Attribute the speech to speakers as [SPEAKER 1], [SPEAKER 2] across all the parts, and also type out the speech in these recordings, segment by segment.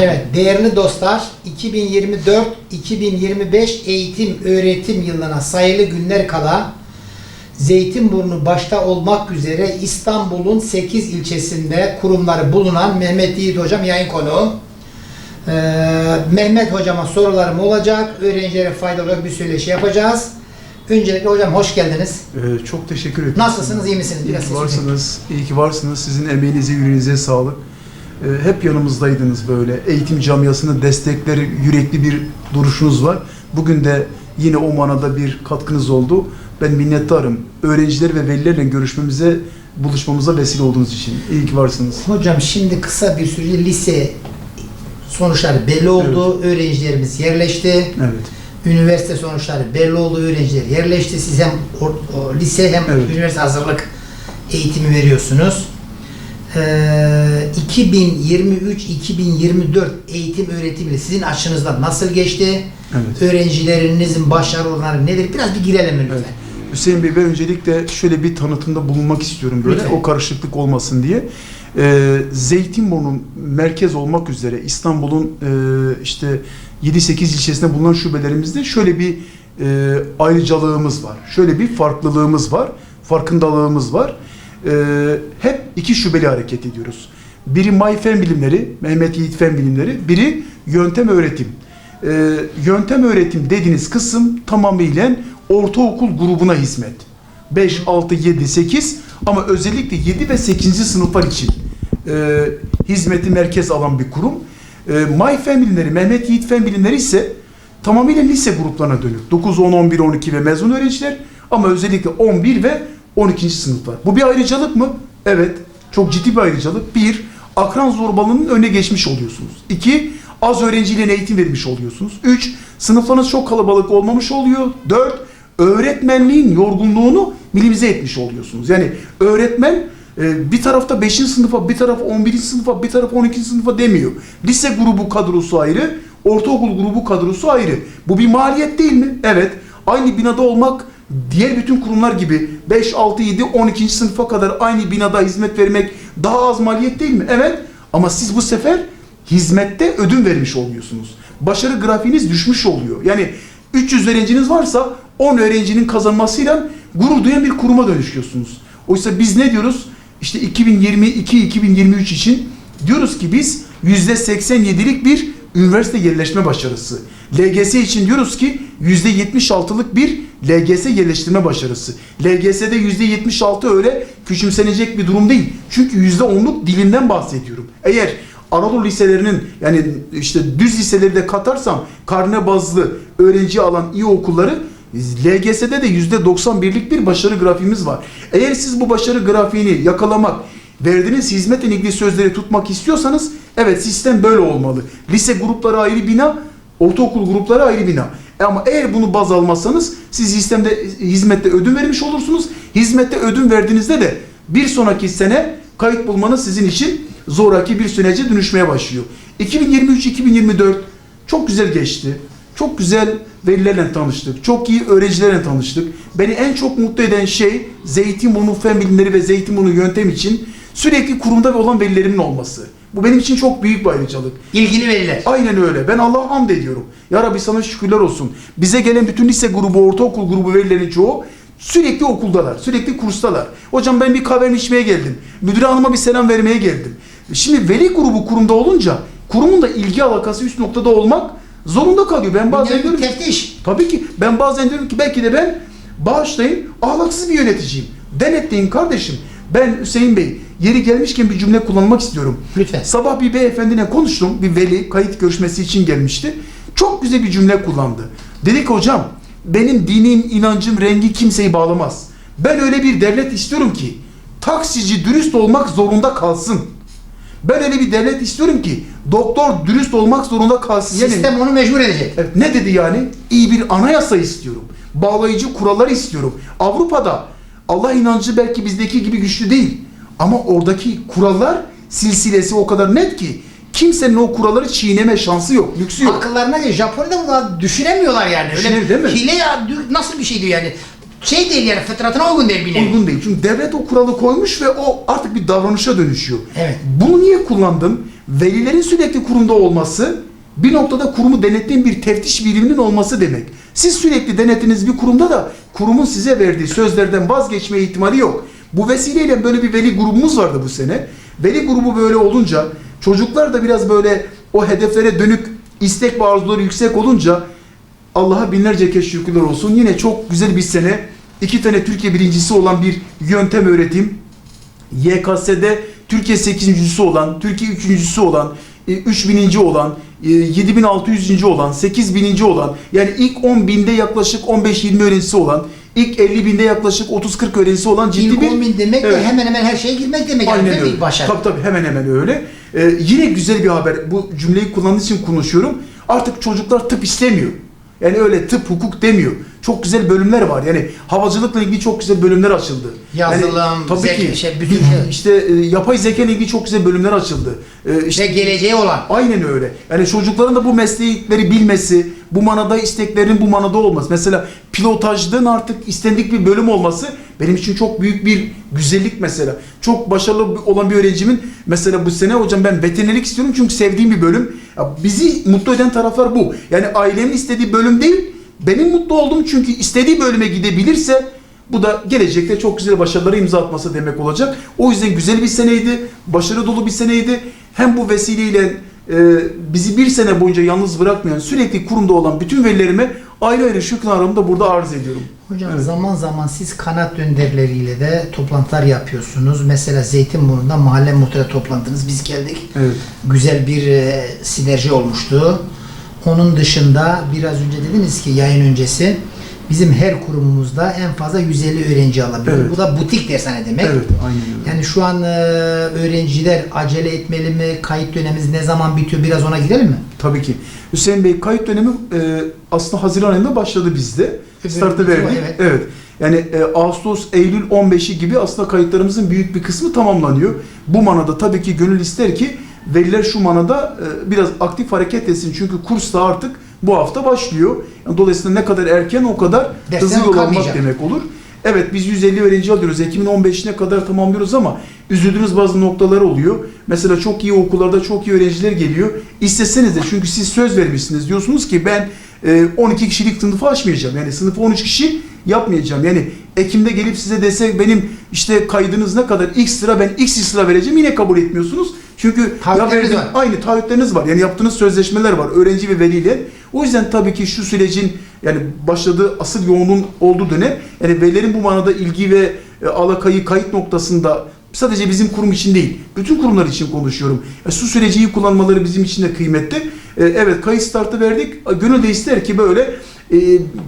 [SPEAKER 1] Evet, değerli dostlar, 2024-2025 eğitim öğretim yılına sayılı günler kala Zeytinburnu başta olmak üzere İstanbul'un 8 ilçesinde kurumları bulunan Mehmet Yiğit Hocam yayın konuğum. Ee, Mehmet Hocama sorularım olacak. Öğrencilere faydalı olarak bir söyleşi yapacağız. Öncelikle hocam hoş geldiniz.
[SPEAKER 2] Ee, çok teşekkür ederim.
[SPEAKER 1] Nasılsınız, iyi misiniz?
[SPEAKER 2] İyi
[SPEAKER 1] Biraz
[SPEAKER 2] ki
[SPEAKER 1] sesini-
[SPEAKER 2] varsınız. İyi ki varsınız. Sizin emeğinize, yüreğinize sağlık. Ee, hep yanımızdaydınız böyle. Eğitim camiasını destekleri, yürekli bir duruşunuz var. Bugün de yine o manada bir katkınız oldu. Ben minnettarım. Öğrenciler ve velilerle görüşmemize, buluşmamıza vesile olduğunuz için. İyi ki varsınız.
[SPEAKER 1] Hocam şimdi kısa bir süre lise sonuçları belli oldu. Öğrencilerimiz yerleşti.
[SPEAKER 2] Evet.
[SPEAKER 1] Üniversite sonuçları belli oldu. Öğrenciler yerleşti. Siz hem or- o lise hem
[SPEAKER 2] Evet.
[SPEAKER 1] üniversite hazırlık eğitimi veriyorsunuz. Ee, 2023-2024 eğitim öğretimi sizin açınızdan nasıl geçti?
[SPEAKER 2] Evet.
[SPEAKER 1] Öğrencilerinizin başarı oranları nedir? Biraz bir girelim lütfen.
[SPEAKER 2] Evet. Hüseyin Bey ben öncelikle şöyle bir tanıtımda bulunmak istiyorum böyle
[SPEAKER 1] Lütfen.
[SPEAKER 2] o karışıklık olmasın diye. Ee, Zeytinburnu merkez olmak üzere İstanbul'un e, işte 7-8 ilçesinde bulunan şubelerimizde şöyle bir e, ayrıcalığımız var. Şöyle bir farklılığımız var. Farkındalığımız var. Ee, hep iki şubeli hareket ediyoruz. Biri May Fen Bilimleri, Mehmet Yiğit Fen Bilimleri, biri Yöntem Öğretim. Ee, yöntem öğretim dediğiniz kısım tamamıyla ortaokul grubuna hizmet. 5, 6, 7, 8 ama özellikle 7 ve 8. sınıflar için e, hizmeti merkez alan bir kurum. E, May Fen Bilimleri, Mehmet Yiğit Fen Bilimleri ise tamamıyla lise gruplarına dönük. 9, 10, 11, 12 ve mezun öğrenciler ama özellikle 11 ve 12. sınıflar. Bu bir ayrıcalık mı? Evet. Çok ciddi bir ayrıcalık. Bir, akran zorbalığının önüne geçmiş oluyorsunuz. İki, az öğrenciyle eğitim vermiş oluyorsunuz. Üç, sınıflarınız çok kalabalık olmamış oluyor. Dört, öğretmenliğin yorgunluğunu minimize etmiş oluyorsunuz. Yani öğretmen e, bir tarafta 5. sınıfa, bir taraf 11. sınıfa, bir taraf 12. sınıfa demiyor. Lise grubu kadrosu ayrı, ortaokul grubu kadrosu ayrı. Bu bir maliyet değil mi? Evet. Aynı binada olmak diğer bütün kurumlar gibi 5, 6, 7, 12. sınıfa kadar aynı binada hizmet vermek daha az maliyet değil mi? Evet. Ama siz bu sefer hizmette ödün vermiş oluyorsunuz. Başarı grafiğiniz düşmüş oluyor. Yani 300 öğrenciniz varsa 10 öğrencinin kazanmasıyla gurur duyan bir kuruma dönüşüyorsunuz. Oysa biz ne diyoruz? İşte 2022-2023 için diyoruz ki biz %87'lik bir üniversite yerleşme başarısı. LGS için diyoruz ki %76'lık bir LGS yerleştirme başarısı. LGS'de %76 öyle küçümsenecek bir durum değil. Çünkü %10'luk dilinden bahsediyorum. Eğer Anadolu liselerinin yani işte düz liseleri de katarsam karne bazlı öğrenci alan iyi okulları LGS'de de %91'lik bir başarı grafiğimiz var. Eğer siz bu başarı grafiğini yakalamak, verdiğiniz hizmetle ilgili sözleri tutmak istiyorsanız evet sistem böyle olmalı. Lise grupları ayrı bina, ortaokul grupları ayrı bina. E Ama eğer bunu baz almazsanız siz sistemde hizmette ödün vermiş olursunuz. Hizmette ödün verdiğinizde de bir sonraki sene kayıt bulmanız sizin için zoraki bir sürece dönüşmeye başlıyor. 2023-2024 çok güzel geçti. Çok güzel velilerle tanıştık. Çok iyi öğrencilerle tanıştık. Beni en çok mutlu eden şey Zeytinburnu Fen Bilimleri ve Zeytinburnu Yöntem için sürekli kurumda olan velilerimin olması. Bu benim için çok büyük bir ayrıcalık.
[SPEAKER 1] İlgili veriler.
[SPEAKER 2] Aynen öyle. Ben Allah'a hamd ediyorum. Ya Rabbi sana şükürler olsun. Bize gelen bütün lise grubu, ortaokul grubu velilerin çoğu sürekli okuldalar. Sürekli kurstalar. Hocam ben bir kahve içmeye geldim. Müdüre hanıma bir selam vermeye geldim. Şimdi veli grubu kurumda olunca kurumun da ilgi alakası üst noktada olmak zorunda kalıyor. Ben bazen
[SPEAKER 1] Yani
[SPEAKER 2] diyorum
[SPEAKER 1] teftiş.
[SPEAKER 2] tabii ki ben bazen diyorum ki belki de ben bağışlayın ahlaksız bir yöneticiyim. Denetleyin kardeşim. Ben Hüseyin Bey yeri gelmişken bir cümle kullanmak istiyorum.
[SPEAKER 1] Lütfen.
[SPEAKER 2] Sabah bir beyefendine konuştum. Bir veli kayıt görüşmesi için gelmişti. Çok güzel bir cümle kullandı. Dedi ki hocam benim dinim, inancım, rengi kimseyi bağlamaz. Ben öyle bir devlet istiyorum ki taksici dürüst olmak zorunda kalsın. Ben öyle bir devlet istiyorum ki doktor dürüst olmak zorunda kalsın. Yani-
[SPEAKER 1] Sistem onu mecbur edecek.
[SPEAKER 2] Evet, ne dedi yani? İyi bir anayasa istiyorum. Bağlayıcı kurallar istiyorum. Avrupa'da Allah inancı belki bizdeki gibi güçlü değil. Ama oradaki kurallar silsilesi o kadar net ki kimsenin o kuralları çiğneme şansı yok, lüksü yok.
[SPEAKER 1] Akıllarına değil. Japonya'da bunu düşünemiyorlar yani. Öyle
[SPEAKER 2] Düşünür değil mi?
[SPEAKER 1] Hile ya nasıl bir şeydi yani. Şey değil yani fıtratına uygun değil nevi.
[SPEAKER 2] Uygun değil. Çünkü devlet o kuralı koymuş ve o artık bir davranışa dönüşüyor.
[SPEAKER 1] Evet.
[SPEAKER 2] Bunu niye kullandım? Velilerin sürekli kurumda olması bir noktada kurumu denetleyen bir teftiş biriminin olması demek. Siz sürekli denetiniz bir kurumda da kurumun size verdiği sözlerden vazgeçme ihtimali yok. Bu vesileyle böyle bir veli grubumuz vardı bu sene. Veli grubu böyle olunca çocuklar da biraz böyle o hedeflere dönük istek ve arzuları yüksek olunca Allah'a binlerce kez şükürler olsun. Yine çok güzel bir sene. iki tane Türkiye birincisi olan bir yöntem öğretim. YKS'de Türkiye 8.si olan, Türkiye 3.sü olan, e, 3000. olan, e, 7600. olan, 8000. olan yani ilk 10 binde yaklaşık 15-20 öğrencisi olan, ilk 50 binde yaklaşık 30-40 öğrencisi olan ciddi
[SPEAKER 1] İlk
[SPEAKER 2] bir
[SPEAKER 1] 10 bin demek de
[SPEAKER 2] Evet.
[SPEAKER 1] hemen hemen her şeye girmek demek. yani,
[SPEAKER 2] Aynen
[SPEAKER 1] değil mi?
[SPEAKER 2] öyle.
[SPEAKER 1] Başarı.
[SPEAKER 2] Tabii tabii hemen hemen öyle. Ee, yine güzel bir haber. Bu cümleyi kullandığım için konuşuyorum. Artık çocuklar tıp istemiyor. Yani öyle tıp, hukuk demiyor. Çok güzel bölümler var. Yani havacılıkla ilgili çok güzel bölümler açıldı.
[SPEAKER 1] Yazılım,
[SPEAKER 2] yani, tabii
[SPEAKER 1] zeka-
[SPEAKER 2] ki.
[SPEAKER 1] şey, bütün şey.
[SPEAKER 2] işte e, yapay zeka ile ilgili çok güzel bölümler açıldı. Ee, işte
[SPEAKER 1] Ve geleceği olan.
[SPEAKER 2] Aynen öyle. Yani çocukların da bu meslekleri bilmesi, bu manada isteklerinin bu manada olması. Mesela pilotajdan artık istendik bir bölüm olması benim için çok büyük bir güzellik mesela. Çok başarılı olan bir öğrencimin mesela bu sene hocam ben veterinerlik istiyorum çünkü sevdiğim bir bölüm. Ya bizi mutlu eden taraflar bu. Yani ailemin istediği bölüm değil, benim mutlu olduğum çünkü istediği bölüme gidebilirse bu da gelecekte çok güzel başarılara imza atması demek olacak. O yüzden güzel bir seneydi, başarı dolu bir seneydi. Hem bu vesileyle e, bizi bir sene boyunca yalnız bırakmayan, sürekli kurumda olan bütün velilerime ayrı ayrı şükranlarımı da burada arz ediyorum.
[SPEAKER 1] Hocam
[SPEAKER 2] Evet.
[SPEAKER 1] zaman zaman siz kanat önderleriyle de toplantılar yapıyorsunuz. Mesela Zeytinburnu'nda mahalle muhtarı toplantınız. Biz geldik.
[SPEAKER 2] Evet.
[SPEAKER 1] Güzel bir e, sinerji olmuştu. Onun dışında biraz önce dediniz ki yayın öncesi bizim her kurumumuzda en fazla 150 öğrenci alabiliyor.
[SPEAKER 2] Evet.
[SPEAKER 1] Bu da butik dershane demek.
[SPEAKER 2] Evet, aynen öyle.
[SPEAKER 1] Yani şu an e, öğrenciler acele etmeli mi? Kayıt dönemimiz ne zaman bitiyor? Biraz ona girelim mi?
[SPEAKER 2] Tabii ki. Hüseyin Bey kayıt dönemi e, aslında Haziran ayında başladı bizde. Startı verdik.
[SPEAKER 1] evet.
[SPEAKER 2] Evet. Yani e, Ağustos, Eylül 15'i gibi aslında kayıtlarımızın büyük bir kısmı tamamlanıyor. Bu manada tabii ki gönül ister ki veliler şu manada e, biraz aktif hareket etsin. Çünkü kurs da artık bu hafta başlıyor. Yani dolayısıyla ne kadar erken o kadar
[SPEAKER 1] Dersten
[SPEAKER 2] hızlı yol almak demek olur. Evet biz 150 öğrenci alıyoruz. Ekim'in 15'ine kadar tamamlıyoruz ama üzüldüğünüz bazı noktalar oluyor. Mesela çok iyi okullarda çok iyi öğrenciler geliyor. İsteseniz de çünkü siz söz vermişsiniz. Diyorsunuz ki ben e, 12 kişilik sınıfı açmayacağım. Yani sınıfı 13 kişi yapmayacağım. Yani Ekim'de gelip size dese benim işte kaydınız ne kadar X sıra ben X sıra vereceğim yine kabul etmiyorsunuz. Çünkü
[SPEAKER 1] Taahhütleriniz var.
[SPEAKER 2] aynı taahhütleriniz var. Yani yaptığınız sözleşmeler var öğrenci ve veliyle. O yüzden tabii ki şu sürecin yani başladığı asıl yoğunluğun olduğu dönem yani velilerin bu manada ilgi ve e, alakayı kayıt noktasında sadece bizim kurum için değil, bütün kurumlar için konuşuyorum. E, su süreci iyi kullanmaları bizim için de kıymetli. E, evet kayıt startı verdik. Gönül de ister ki böyle e,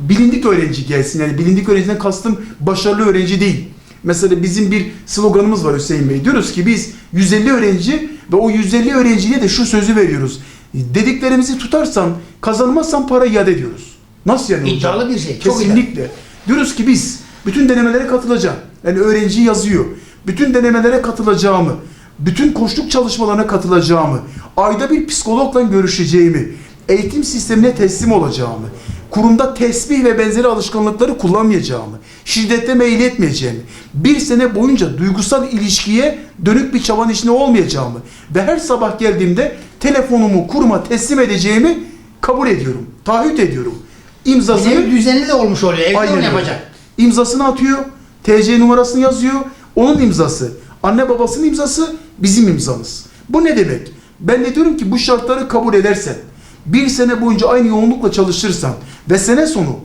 [SPEAKER 2] bilindik öğrenci gelsin. Yani bilindik öğrenciden kastım başarılı öğrenci değil. Mesela bizim bir sloganımız var Hüseyin Bey. Diyoruz ki biz 150 öğrenci ve o 150 öğrenciye de şu sözü veriyoruz. Dediklerimizi tutarsan, kazanmazsan para iade ediyoruz. Nasıl yani?
[SPEAKER 1] İddialı bir şey. Çok
[SPEAKER 2] Kesinlikle. Diyoruz ki biz bütün denemelere katılacağım. Yani öğrenci yazıyor. Bütün denemelere katılacağımı, bütün koşluk çalışmalarına katılacağımı, ayda bir psikologla görüşeceğimi, eğitim sistemine teslim olacağımı, kurumda tesbih ve benzeri alışkanlıkları kullanmayacağımı, şiddete meyil etmeyeceğimi, bir sene boyunca duygusal ilişkiye dönük bir çaban içinde olmayacağımı ve her sabah geldiğimde telefonumu kuruma teslim edeceğimi kabul ediyorum, taahhüt ediyorum. İmzasını
[SPEAKER 1] Bizim düzenli de olmuş oluyor. Evde
[SPEAKER 2] Aynen
[SPEAKER 1] onu yapacak.
[SPEAKER 2] İmzasını atıyor. TC numarasını yazıyor. Onun imzası. Anne babasının imzası bizim imzamız. Bu ne demek? Ben de diyorum ki bu şartları kabul edersen, bir sene boyunca aynı yoğunlukla çalışırsan ve sene sonu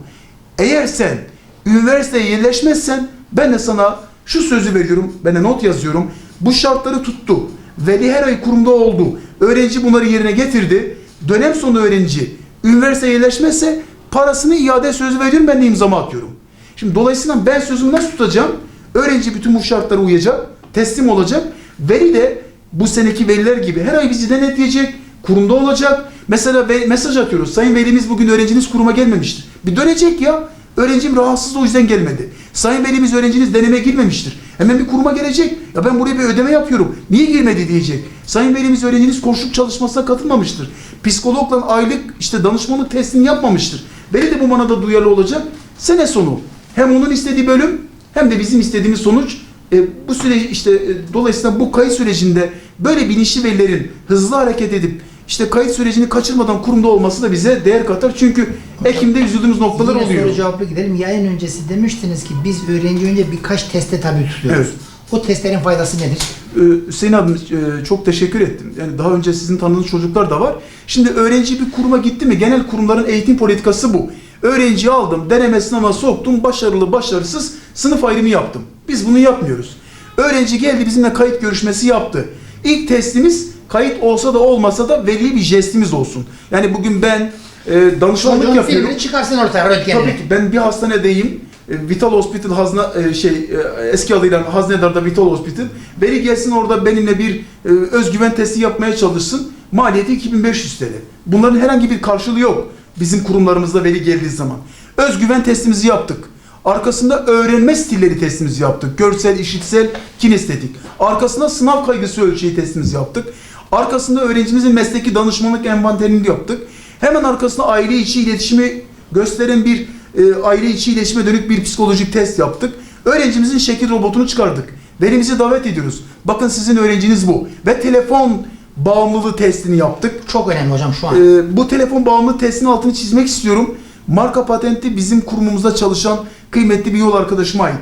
[SPEAKER 2] eğer sen üniversiteye yerleşmezsen ben de sana şu sözü veriyorum, ben de not yazıyorum. Bu şartları tuttu. Veli her ay kurumda oldu. Öğrenci bunları yerine getirdi. Dönem sonu öğrenci üniversiteye yerleşmezse parasını iade sözü veriyorum ben de imzamı atıyorum. Şimdi dolayısıyla ben sözümü nasıl tutacağım? Öğrenci bütün bu şartlara uyacak, teslim olacak. Veli de bu seneki veliler gibi her ay bizi denetleyecek, kurumda olacak. Mesela ve mesaj atıyoruz. Sayın velimiz bugün öğrenciniz kuruma gelmemiştir. Bir dönecek ya. Öğrencim rahatsız o yüzden gelmedi. Sayın velimiz öğrenciniz deneme girmemiştir. Hemen bir kuruma gelecek. Ya ben buraya bir ödeme yapıyorum. Niye girmedi diyecek. Sayın velimiz öğrenciniz koşuluk çalışmasına katılmamıştır. Psikologla aylık işte danışmanlık testini yapmamıştır. Veli de bu manada duyarlı olacak. Sene sonu hem onun istediği bölüm hem de bizim istediğimiz sonuç E, bu süreç işte e, dolayısıyla bu kayıt sürecinde böyle bilinçli velilerin hızlı hareket edip işte kayıt sürecini kaçırmadan kurumda olması da bize değer katar. Çünkü Ekim'de üzüldüğümüz noktalar
[SPEAKER 1] Yine
[SPEAKER 2] oluyor.
[SPEAKER 1] soru cevaplı gidelim. Yayın öncesi demiştiniz ki biz öğrenci önce birkaç teste tabi tutuyoruz.
[SPEAKER 2] Evet.
[SPEAKER 1] O testlerin faydası nedir?
[SPEAKER 2] Ee, Hüseyin abi e, çok teşekkür ettim. Yani daha önce sizin tanıdığınız çocuklar da var. Şimdi öğrenci bir kuruma gitti mi genel kurumların eğitim politikası bu. Öğrenciyi aldım, deneme sınavına soktum, başarılı başarısız sınıf ayrımı yaptım. Biz bunu yapmıyoruz. Öğrenci geldi bizimle kayıt görüşmesi yaptı. İlk testimiz kayıt olsa da olmasa da veli bir jestimiz olsun. Yani bugün ben e, danışmanlık
[SPEAKER 1] Çocuğun
[SPEAKER 2] yapıyorum.
[SPEAKER 1] filmini çıkarsın ortaya röntgenini.
[SPEAKER 2] Tabii ki ben bir hastanedeyim. E, Vital Hospital hazna e, şey e, eski adıyla Haznedar'da Vital Hospital. Veli gelsin orada benimle bir e, özgüven testi yapmaya çalışsın. Maliyeti 2500 TL. Bunların herhangi bir karşılığı yok. Bizim kurumlarımızda veli geldiği zaman. Özgüven testimizi yaptık. Arkasında öğrenme stilleri testimizi yaptık. Görsel, işitsel, kinestetik. Arkasında sınav kaygısı ölçeği testimizi yaptık. Arkasında öğrencimizin mesleki danışmanlık envanterini yaptık. Hemen arkasında aile içi iletişimi gösteren bir e, aile içi iletişime dönük bir psikolojik test yaptık. Öğrencimizin şekil robotunu çıkardık. Velimizi davet ediyoruz. Bakın sizin öğrenciniz bu. Ve telefon bağımlılığı testini yaptık.
[SPEAKER 1] Çok önemli hocam şu an.
[SPEAKER 2] Ee, bu telefon bağımlılığı testinin altını çizmek istiyorum. Marka patenti bizim kurumumuzda çalışan kıymetli bir yol arkadaşıma ait.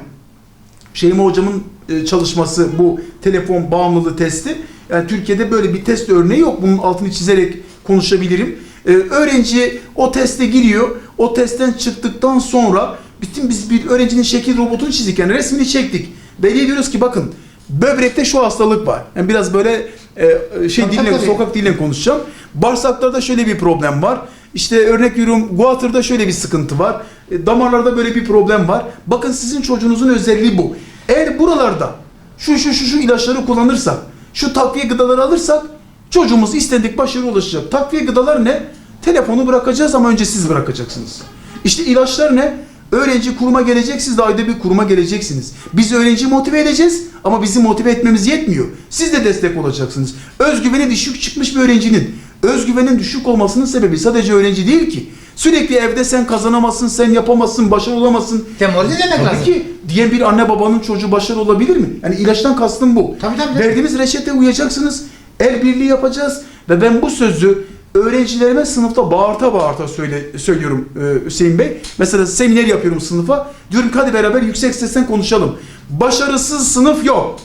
[SPEAKER 2] Şeyma hocamın e, çalışması bu telefon bağımlılığı testi. Yani Türkiye'de böyle bir test örneği yok. Bunun altını çizerek konuşabilirim. Ee, öğrenci o teste giriyor. O testten çıktıktan sonra bütün biz bir öğrencinin şekil robotunu çizdik. Yani resmini çektik. Belli diyoruz ki bakın böbrekte şu hastalık var. Yani biraz böyle e, şey
[SPEAKER 1] Tabii,
[SPEAKER 2] dille,
[SPEAKER 1] tabii.
[SPEAKER 2] sokak diliyle konuşacağım. Bağırsaklarda şöyle bir problem var. İşte örnek veriyorum guatırda şöyle bir sıkıntı var. E, damarlarda böyle bir problem var. Bakın sizin çocuğunuzun özelliği bu. Eğer buralarda şu şu şu şu ilaçları kullanırsak, şu takviye gıdaları alırsak çocuğumuz istendik başarıya ulaşacak. Takviye gıdalar ne? Telefonu bırakacağız ama önce siz bırakacaksınız. İşte ilaçlar ne? Öğrenci kuruma gelecek, siz de ayda bir kuruma geleceksiniz. Biz öğrenciyi motive edeceğiz ama bizi motive etmemiz yetmiyor. Siz de destek olacaksınız. Özgüveni düşük çıkmış bir öğrencinin özgüvenin düşük olmasının sebebi sadece öğrenci değil ki. Sürekli evde sen kazanamazsın, sen yapamazsın, başarılı olamazsın.
[SPEAKER 1] Demoralize demek
[SPEAKER 2] Tabii
[SPEAKER 1] lazım.
[SPEAKER 2] ki diyen bir anne babanın çocuğu başarılı olabilir mi? Yani ilaçtan kastım bu.
[SPEAKER 1] Tabii, tabii.
[SPEAKER 2] Verdiğimiz reçete uyacaksınız. El birliği yapacağız ve ben bu sözü öğrencilerime sınıfta bağırta bağırta söyle, söylüyorum e, Hüseyin Bey. Mesela seminer yapıyorum sınıfa. Diyorum ki hadi beraber yüksek sesten konuşalım. Başarısız sınıf yok.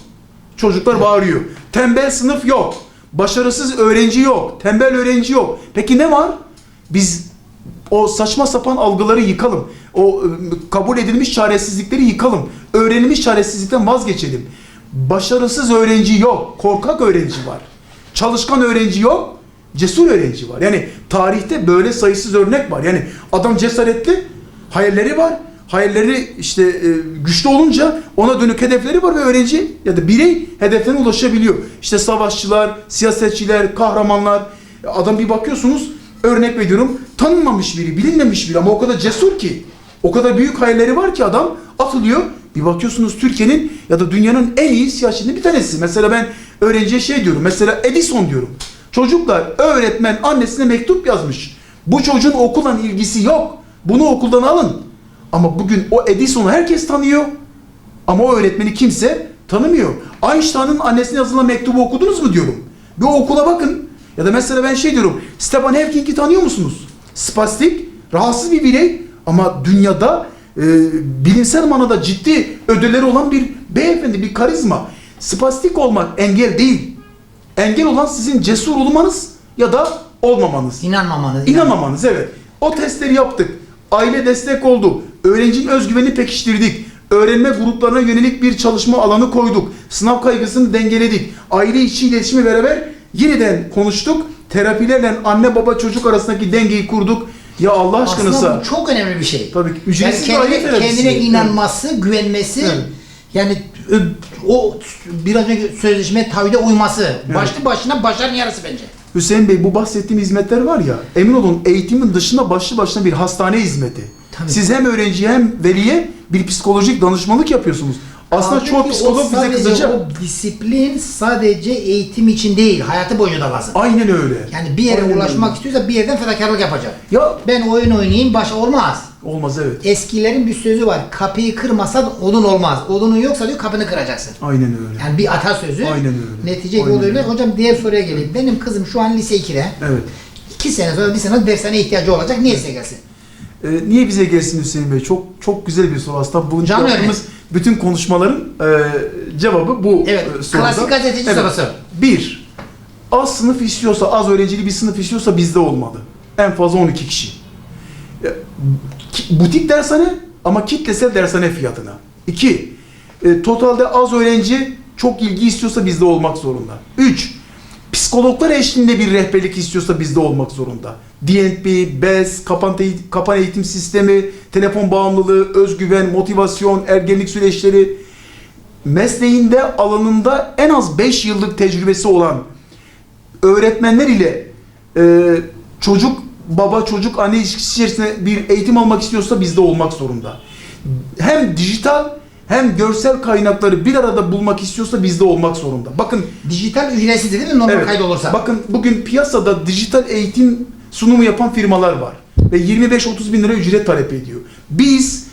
[SPEAKER 2] Çocuklar bağırıyor. Tembel sınıf yok. Başarısız öğrenci yok. Tembel öğrenci yok. Peki ne var? Biz o saçma sapan algıları yıkalım. O e, kabul edilmiş çaresizlikleri yıkalım. Öğrenilmiş çaresizlikten vazgeçelim. Başarısız öğrenci yok. Korkak öğrenci var. Çalışkan öğrenci yok. Cesur öğrenci var. Yani tarihte böyle sayısız örnek var. Yani adam cesaretli, hayalleri var. Hayalleri işte e, güçlü olunca ona dönük hedefleri var ve öğrenci ya da birey hedeflerine ulaşabiliyor. İşte savaşçılar, siyasetçiler, kahramanlar. Adam bir bakıyorsunuz örnek veriyorum tanınmamış biri, bilinmemiş biri ama o kadar cesur ki. O kadar büyük hayalleri var ki adam atılıyor. Bir bakıyorsunuz Türkiye'nin ya da dünyanın en iyi siyasetçilerinden bir tanesi. Mesela ben öğrenciye şey diyorum. Mesela Edison diyorum. Çocuklar öğretmen annesine mektup yazmış. Bu çocuğun okulla ilgisi yok. Bunu okuldan alın. Ama bugün o Edison'u herkes tanıyor. Ama o öğretmeni kimse tanımıyor. Einstein'ın annesine yazılan mektubu okudunuz mu diyorum. Bir okula bakın. Ya da mesela ben şey diyorum. Stephen Hawking'i tanıyor musunuz? Spastik, rahatsız bir birey ama dünyada e, bilimsel manada ciddi ödülleri olan bir beyefendi, bir karizma. Spastik olmak engel değil. Engel olan sizin cesur olmanız ya da olmamanız.
[SPEAKER 1] İnanmamanız.
[SPEAKER 2] İnanmamanız evet. O testleri yaptık. Aile destek oldu. Öğrencinin özgüvenini pekiştirdik. Öğrenme gruplarına yönelik bir çalışma alanı koyduk. Sınav kaygısını dengeledik. Aile içi iletişimi beraber yeniden konuştuk. Terapilerle anne baba çocuk arasındaki dengeyi kurduk. Ya Allah aşkınıza.
[SPEAKER 1] Aslında bu çok önemli bir şey.
[SPEAKER 2] Tabii ki.
[SPEAKER 1] Yani
[SPEAKER 2] Ücretsiz aile
[SPEAKER 1] kendine,
[SPEAKER 2] terapisi.
[SPEAKER 1] kendine
[SPEAKER 2] Evet.
[SPEAKER 1] inanması, güvenmesi,
[SPEAKER 2] Evet.
[SPEAKER 1] yani o biraz önce sözleşmeye taahhüde uyması. Başlı başına başarının yarısı bence.
[SPEAKER 2] Hüseyin Bey bu bahsettiğim hizmetler var ya emin olun eğitimin dışında başlı başına bir hastane hizmeti.
[SPEAKER 1] Tabii.
[SPEAKER 2] Siz hem öğrenciye hem veliye bir psikolojik danışmanlık yapıyorsunuz. Aslında
[SPEAKER 1] Halbuki
[SPEAKER 2] çoğu
[SPEAKER 1] o
[SPEAKER 2] psikolog bize
[SPEAKER 1] sadece
[SPEAKER 2] kızacak.
[SPEAKER 1] O disiplin sadece eğitim için değil, hayatı boyunca da lazım.
[SPEAKER 2] Aynen öyle.
[SPEAKER 1] Yani bir yere
[SPEAKER 2] Aynen
[SPEAKER 1] ulaşmak
[SPEAKER 2] öyle.
[SPEAKER 1] istiyorsa bir yerden fedakarlık yapacak.
[SPEAKER 2] Ya
[SPEAKER 1] Ben oyun oynayayım, başa olmaz.
[SPEAKER 2] Olmaz evet.
[SPEAKER 1] Eskilerin bir sözü var. Kapıyı kırmasan odun olmaz. Odunun yoksa diyor kapını kıracaksın.
[SPEAKER 2] Aynen öyle.
[SPEAKER 1] Yani bir atasözü.
[SPEAKER 2] Aynen öyle.
[SPEAKER 1] Netice yoluyla.
[SPEAKER 2] öyle.
[SPEAKER 1] Hocam diğer soruya geleyim. Benim kızım şu an lise 2'de.
[SPEAKER 2] Evet.
[SPEAKER 1] 2 sene sonra bir sene dershane ihtiyacı olacak. Niye size gelsin?
[SPEAKER 2] Ee, niye bize gelsin Hüseyin Bey? Çok çok güzel bir soru aslında. Bunun
[SPEAKER 1] Canlı
[SPEAKER 2] yaptığımız bütün konuşmaların e, cevabı bu
[SPEAKER 1] Evet,
[SPEAKER 2] e, soruda.
[SPEAKER 1] klasik gazeteci sorusu.
[SPEAKER 2] Bir, az sınıf istiyorsa, az öğrencili bir sınıf istiyorsa bizde olmalı. En fazla 12 kişi. E, ki- Butik dershane ama kitlesel dershane fiyatına. İki, e, totalde az öğrenci çok ilgi istiyorsa bizde olmak zorunda. Üç, psikologlar eşliğinde bir rehberlik istiyorsa bizde olmak zorunda. DNP, BES, kapan, kapan eğitim sistemi, telefon bağımlılığı, özgüven, motivasyon, ergenlik süreçleri, mesleğinde alanında en az 5 yıllık tecrübesi olan öğretmenler ile e, çocuk baba çocuk anne ilişkisi içerisinde bir eğitim almak istiyorsa bizde olmak zorunda. Hem dijital hem görsel kaynakları bir arada bulmak istiyorsa bizde olmak zorunda. Bakın
[SPEAKER 1] Dijital ücretsiz değil mi normal
[SPEAKER 2] Evet.
[SPEAKER 1] kayıt olursa?
[SPEAKER 2] Bakın bugün piyasada dijital eğitim sunumu yapan firmalar var. Ve 25-30 bin lira ücret talep ediyor. Biz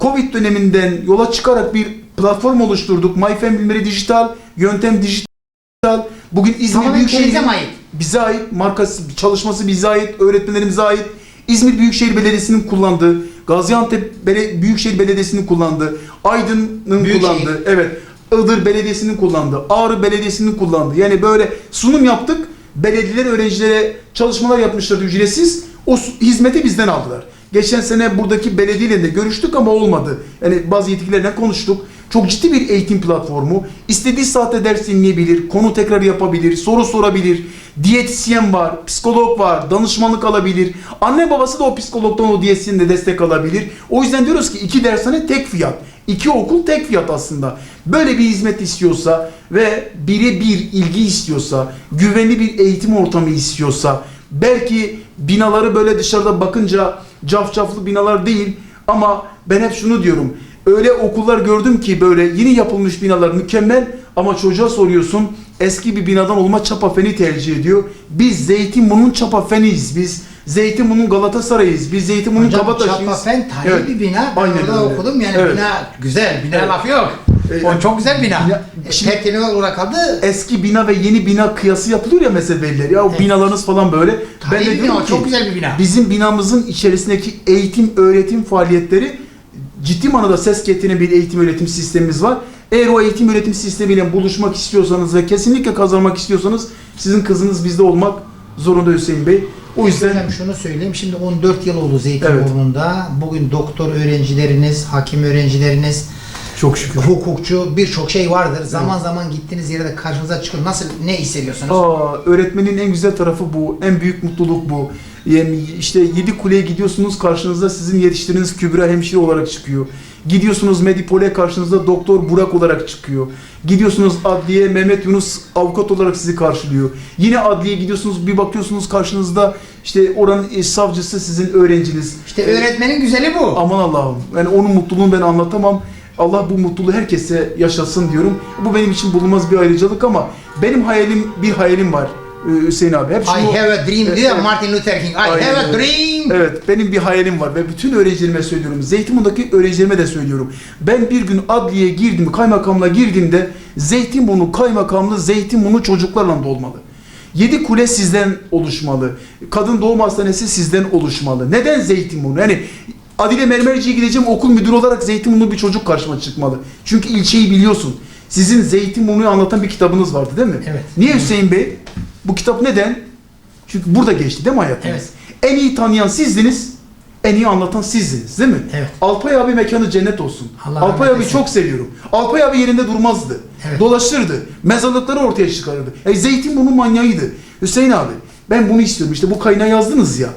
[SPEAKER 2] Covid döneminden yola çıkarak bir platform oluşturduk. MyFamily Dijital, Yöntem Dijital. Bugün İzmir
[SPEAKER 1] Tamamen
[SPEAKER 2] Büyükşehir
[SPEAKER 1] kendinize mi ait?
[SPEAKER 2] bize ait, markası, çalışması bize ait, öğretmenlerimize ait. İzmir Büyükşehir Belediyesi'nin kullandığı, Gaziantep Bele- Büyükşehir Belediyesi'nin kullandığı, Aydın'ın kullandığı, evet, Iğdır Belediyesi'nin kullandığı, Ağrı Belediyesi'nin kullandığı. Yani böyle sunum yaptık. Belediyeler öğrencilere çalışmalar yapmışlardı ücretsiz. O hizmeti bizden aldılar. Geçen sene buradaki belediyeyle de görüştük ama olmadı. Yani bazı yetkililerle konuştuk. Çok ciddi bir eğitim platformu. İstediği saatte ders dinleyebilir, konu tekrar yapabilir, soru sorabilir. Diyetisyen var, psikolog var, danışmanlık alabilir. Anne babası da o psikologdan o diyetisyende destek alabilir. O yüzden diyoruz ki iki dershane tek fiyat. İki okul tek fiyat aslında. Böyle bir hizmet istiyorsa ve birebir ilgi istiyorsa, güvenli bir eğitim ortamı istiyorsa, belki binaları böyle dışarıda bakınca cafcaflı binalar değil ama ben hep şunu diyorum. Öyle okullar gördüm ki böyle yeni yapılmış binalar mükemmel ama çocuğa soruyorsun eski bir binadan olma çapa feni tercih ediyor. Biz Zeytinburnu'nun çapa feniyiz. Biz Zeytinburnu'nun Galatasaray'ız. Biz Zeytinburnu'nun Kabataş'ıyız.
[SPEAKER 1] Çapafen tarihi
[SPEAKER 2] Evet.
[SPEAKER 1] bir bina. Ben
[SPEAKER 2] Aynen
[SPEAKER 1] orada
[SPEAKER 2] öyle.
[SPEAKER 1] okudum yani
[SPEAKER 2] Evet.
[SPEAKER 1] bina güzel. Bina
[SPEAKER 2] Evet.
[SPEAKER 1] lafı yok.
[SPEAKER 2] Evet.
[SPEAKER 1] O çok güzel bina.
[SPEAKER 2] Bina-
[SPEAKER 1] E,
[SPEAKER 2] Şimdi-
[SPEAKER 1] Tertemiz olarak kaldı.
[SPEAKER 2] Eski bina ve yeni bina kıyası yapılıyor ya mesela veliler. Ya o
[SPEAKER 1] Evet.
[SPEAKER 2] binalarınız falan böyle.
[SPEAKER 1] Tarihi bir
[SPEAKER 2] diyorum
[SPEAKER 1] bina, çok güzel bir bina.
[SPEAKER 2] Bizim binamızın içerisindeki eğitim öğretim faaliyetleri ciddi manada ses getiren bir eğitim öğretim sistemimiz var. Eğer o eğitim öğretim sistemiyle buluşmak istiyorsanız ve kesinlikle kazanmak istiyorsanız sizin kızınız bizde olmak zorunda Hüseyin Bey. O yüzden
[SPEAKER 1] Hocam şunu söyleyeyim. Şimdi 14 yıl oldu Zeytinburnu'nda. Bugün doktor öğrencileriniz, hakim öğrencileriniz,
[SPEAKER 2] çok şükür.
[SPEAKER 1] hukukçu birçok şey vardır. Zaman zaman gittiğiniz yerde karşınıza çıkıyor. Nasıl, ne hissediyorsunuz?
[SPEAKER 2] Aa, öğretmenin en güzel tarafı bu. En büyük mutluluk bu. Yani işte yedi kuleye gidiyorsunuz karşınızda sizin yetiştirdiğiniz Kübra hemşire olarak çıkıyor. Gidiyorsunuz Medipol'e karşınızda Doktor Burak olarak çıkıyor. Gidiyorsunuz adliye Mehmet Yunus avukat olarak sizi karşılıyor. Yine adliye gidiyorsunuz bir bakıyorsunuz karşınızda işte oranın e, savcısı sizin öğrenciniz.
[SPEAKER 1] İşte öğretmenin güzeli bu.
[SPEAKER 2] Aman Allah'ım. Yani onun mutluluğunu ben anlatamam. Allah bu mutluluğu herkese yaşasın diyorum. Bu benim için bulunmaz bir ayrıcalık ama benim hayalim bir hayalim var ee, Hüseyin abi. Hep
[SPEAKER 1] I
[SPEAKER 2] şunu,
[SPEAKER 1] have a dream diyor
[SPEAKER 2] Evet.
[SPEAKER 1] Martin Luther King. I
[SPEAKER 2] Aynen
[SPEAKER 1] have a dream.
[SPEAKER 2] Evet benim bir hayalim var ve bütün öğrencilerime söylüyorum. Zeytinburnu'ndaki öğrencilerime de söylüyorum. Ben bir gün adliyeye girdim, kaymakamla girdiğimde Zeytinburnu kaymakamlı Zeytinburnu çocuklarla dolmalı. Yedi kule sizden oluşmalı. Kadın doğum hastanesi sizden oluşmalı. Neden Zeytinburnu? Yani Adile Mermerci'ye gideceğim okul müdürü olarak Zeytinburnu bir çocuk karşıma çıkmalı. Çünkü ilçeyi biliyorsun. Sizin Zeytinburnu'yu anlatan bir kitabınız vardı değil mi?
[SPEAKER 1] Evet.
[SPEAKER 2] Niye Hüseyin Bey? Bu kitap neden? Çünkü burada geçti değil mi hayatınız?
[SPEAKER 1] Evet.
[SPEAKER 2] En iyi tanıyan sizdiniz, en iyi anlatan sizdiniz değil mi?
[SPEAKER 1] Evet.
[SPEAKER 2] Alpay abi mekanı cennet olsun.
[SPEAKER 1] Allah
[SPEAKER 2] Alpay abi çok seviyorum. Alpay abi yerinde durmazdı.
[SPEAKER 1] Evet.
[SPEAKER 2] Dolaşırdı. Mezarlıkları ortaya çıkarırdı. E, Zeytinburnu manyağıydı. Hüseyin abi ben bunu istiyorum. İşte bu kaynağı yazdınız ya.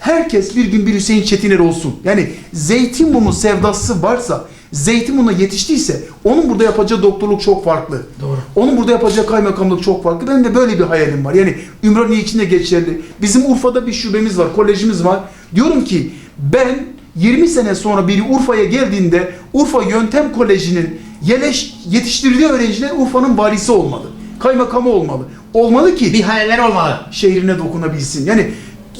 [SPEAKER 2] Herkes bir gün bir Hüseyin Çetiner olsun. Yani Zeytinburnu sevdası varsa, Zeytinburnu'na yetiştiyse onun burada yapacağı doktorluk çok farklı.
[SPEAKER 1] Doğru.
[SPEAKER 2] Onun burada yapacağı kaymakamlık çok farklı. Benim de böyle bir hayalim var. Yani Ümraniye için de geçerli. Bizim Urfa'da bir şubemiz var, kolejimiz var. Diyorum ki ben 20 sene sonra biri Urfa'ya geldiğinde Urfa Yöntem Koleji'nin yeleş, yetiştirdiği öğrenciler Urfa'nın valisi olmalı. Kaymakamı olmalı. Olmalı ki
[SPEAKER 1] Bir hayaller olmalı.
[SPEAKER 2] şehrine dokunabilsin. Yani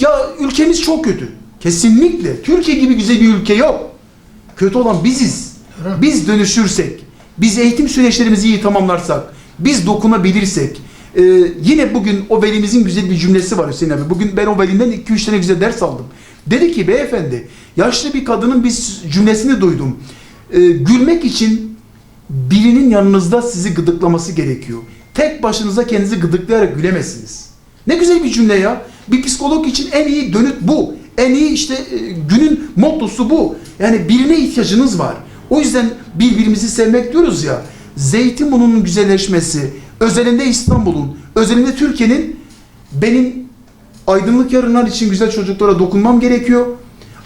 [SPEAKER 2] ya ülkemiz çok kötü. Kesinlikle. Türkiye gibi güzel bir ülke yok. Kötü olan biziz. Biz dönüşürsek, biz eğitim süreçlerimizi iyi tamamlarsak, biz dokunabilirsek, e, yine bugün o velimizin güzel bir cümlesi var Hüseyin abi. Bugün ben o velimden 2-3 tane güzel ders aldım. Dedi ki beyefendi, yaşlı bir kadının bir cümlesini duydum. E, gülmek için birinin yanınızda sizi gıdıklaması gerekiyor. Tek başınıza kendinizi gıdıklayarak gülemezsiniz. Ne güzel bir cümle ya. Bir psikolog için en iyi dönüt bu. En iyi işte e, günün mottosu bu. Yani birine ihtiyacınız var. O yüzden birbirimizi sevmek diyoruz ya. Zeytinburnu'nun güzelleşmesi, özelinde İstanbul'un, özelinde Türkiye'nin benim aydınlık yarınlar için güzel çocuklara dokunmam gerekiyor.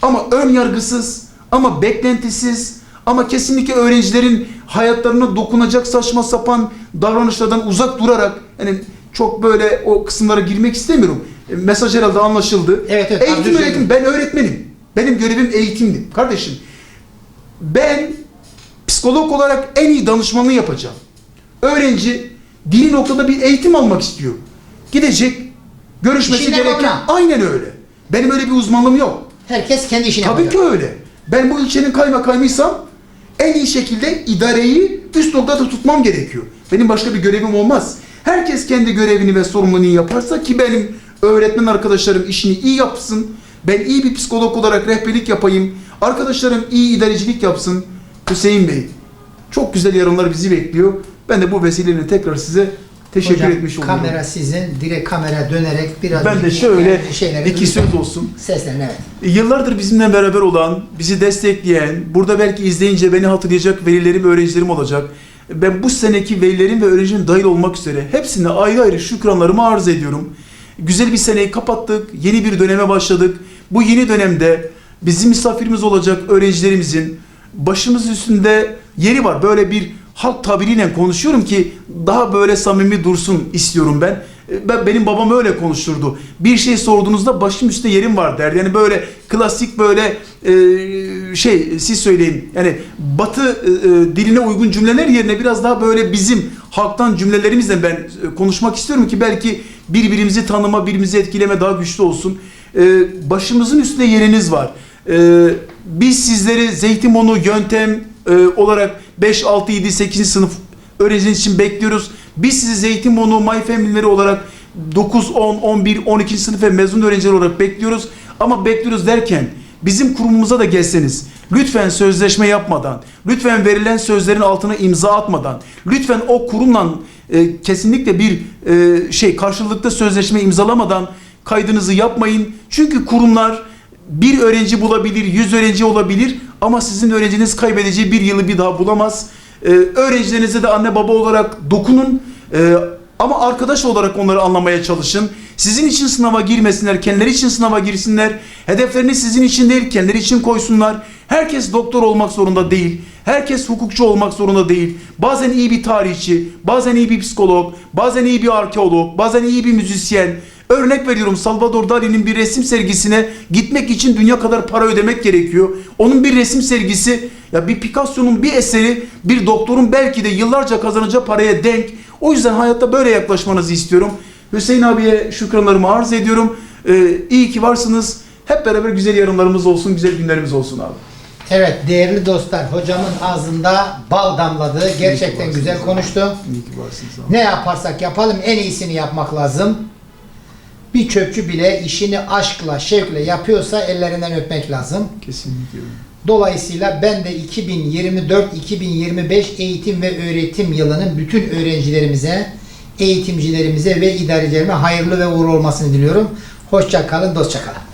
[SPEAKER 2] Ama ön yargısız, ama beklentisiz, ama kesinlikle öğrencilerin hayatlarına dokunacak saçma sapan davranışlardan uzak durarak yani çok böyle o kısımlara girmek istemiyorum. E, Mesaj herhalde anlaşıldı.
[SPEAKER 1] Evet, evet,
[SPEAKER 2] Eğitim
[SPEAKER 1] anlaşıldı.
[SPEAKER 2] öğretim ben öğretmenim. Benim görevim eğitimdi. Kardeşim ben psikolog olarak en iyi danışmanlığı yapacağım. Öğrenci dini noktada bir eğitim almak istiyor. Gidecek, görüşmesi
[SPEAKER 1] İşine
[SPEAKER 2] gereken...
[SPEAKER 1] bakma.
[SPEAKER 2] Aynen öyle. Benim öyle bir uzmanlığım yok.
[SPEAKER 1] Herkes kendi işini
[SPEAKER 2] Tabii
[SPEAKER 1] yapıyor.
[SPEAKER 2] ki öyle. Ben bu ilçenin kaymakamıysam en iyi şekilde idareyi üst noktada tutmam gerekiyor. Benim başka bir görevim olmaz. Herkes kendi görevini ve sorumluluğunu yaparsa ki benim öğretmen arkadaşlarım işini iyi yapsın. Ben iyi bir psikolog olarak rehberlik yapayım. Arkadaşlarım iyi idarecilik yapsın. Hüseyin Bey, çok güzel yarınlar bizi bekliyor. Ben de bu vesileyle tekrar size teşekkür
[SPEAKER 1] Hocam,
[SPEAKER 2] etmiş oluyorum.
[SPEAKER 1] kamera sizin. Direkt kamera dönerek biraz
[SPEAKER 2] Ben de şöyle iki söz olsun.
[SPEAKER 1] Seslerin evet.
[SPEAKER 2] Yıllardır bizimle beraber olan, bizi destekleyen, burada belki izleyince beni hatırlayacak velilerim, öğrencilerim olacak. Ben bu seneki velilerim ve öğrencilerin dahil olmak üzere hepsine ayrı ayrı şükranlarımı arz ediyorum. Güzel bir seneyi kapattık, yeni bir döneme başladık. Bu yeni dönemde bizim misafirimiz olacak öğrencilerimizin başımız üstünde yeri var. Böyle bir halk tabiriyle konuşuyorum ki daha böyle samimi dursun istiyorum ben. Ben benim babam öyle konuşturdu. Bir şey sorduğunuzda başım üstte yerim var der. Yani böyle klasik böyle e, şey siz söyleyin. Yani Batı e, e, diline uygun cümleler yerine biraz daha böyle bizim halktan cümlelerimizle ben e, konuşmak istiyorum ki belki birbirimizi tanıma, birbirimizi etkileme daha güçlü olsun. E, başımızın üstünde yeriniz var. E, biz sizleri Zeytinburnu yöntem e, olarak 5, 6, 7, 8. sınıf öğrenciniz için bekliyoruz. Biz sizi Zeytinburnu My Family'leri olarak 9, 10, 11, 12. sınıf ve mezun öğrenciler olarak bekliyoruz. Ama bekliyoruz derken bizim kurumumuza da gelseniz lütfen sözleşme yapmadan, lütfen verilen sözlerin altına imza atmadan, lütfen o kurumla e, kesinlikle bir e, şey karşılıklı sözleşme imzalamadan kaydınızı yapmayın. Çünkü kurumlar bir öğrenci bulabilir, yüz öğrenci olabilir ama sizin öğrenciniz kaybedeceği bir yılı bir daha bulamaz. Ee, öğrencilerinize de anne baba olarak dokunun Ee, ama arkadaş olarak onları anlamaya çalışın. Sizin için sınava girmesinler, kendileri için sınava girsinler. Hedeflerini sizin için değil, kendileri için koysunlar. Herkes doktor olmak zorunda değil. Herkes hukukçu olmak zorunda değil. Bazen iyi bir tarihçi, bazen iyi bir psikolog, bazen iyi bir arkeolog, bazen iyi bir müzisyen. Örnek veriyorum Salvador Dali'nin bir resim sergisine gitmek için dünya kadar para ödemek gerekiyor. Onun bir resim sergisi ya bir Picasso'nun bir eseri bir doktorun belki de yıllarca kazanacağı paraya denk. O yüzden hayatta böyle yaklaşmanızı istiyorum. Hüseyin abiye şükranlarımı arz ediyorum. Ee, iyi ki varsınız. Hep beraber güzel yarınlarımız olsun, güzel günlerimiz olsun abi.
[SPEAKER 1] Evet değerli dostlar hocamın ağzında bal damladı. Gerçekten güzel konuştu. Ne yaparsak yapalım en iyisini yapmak lazım. Bir çöpçü bile işini aşkla, şevkle yapıyorsa ellerinden öpmek lazım.
[SPEAKER 2] Kesinlikle.
[SPEAKER 1] Dolayısıyla ben de 2024-2025 eğitim ve öğretim yılının bütün öğrencilerimize, eğitimcilerimize ve idarecilerime hayırlı ve uğurlu olmasını diliyorum. Hoşça kalın, dostça kalın.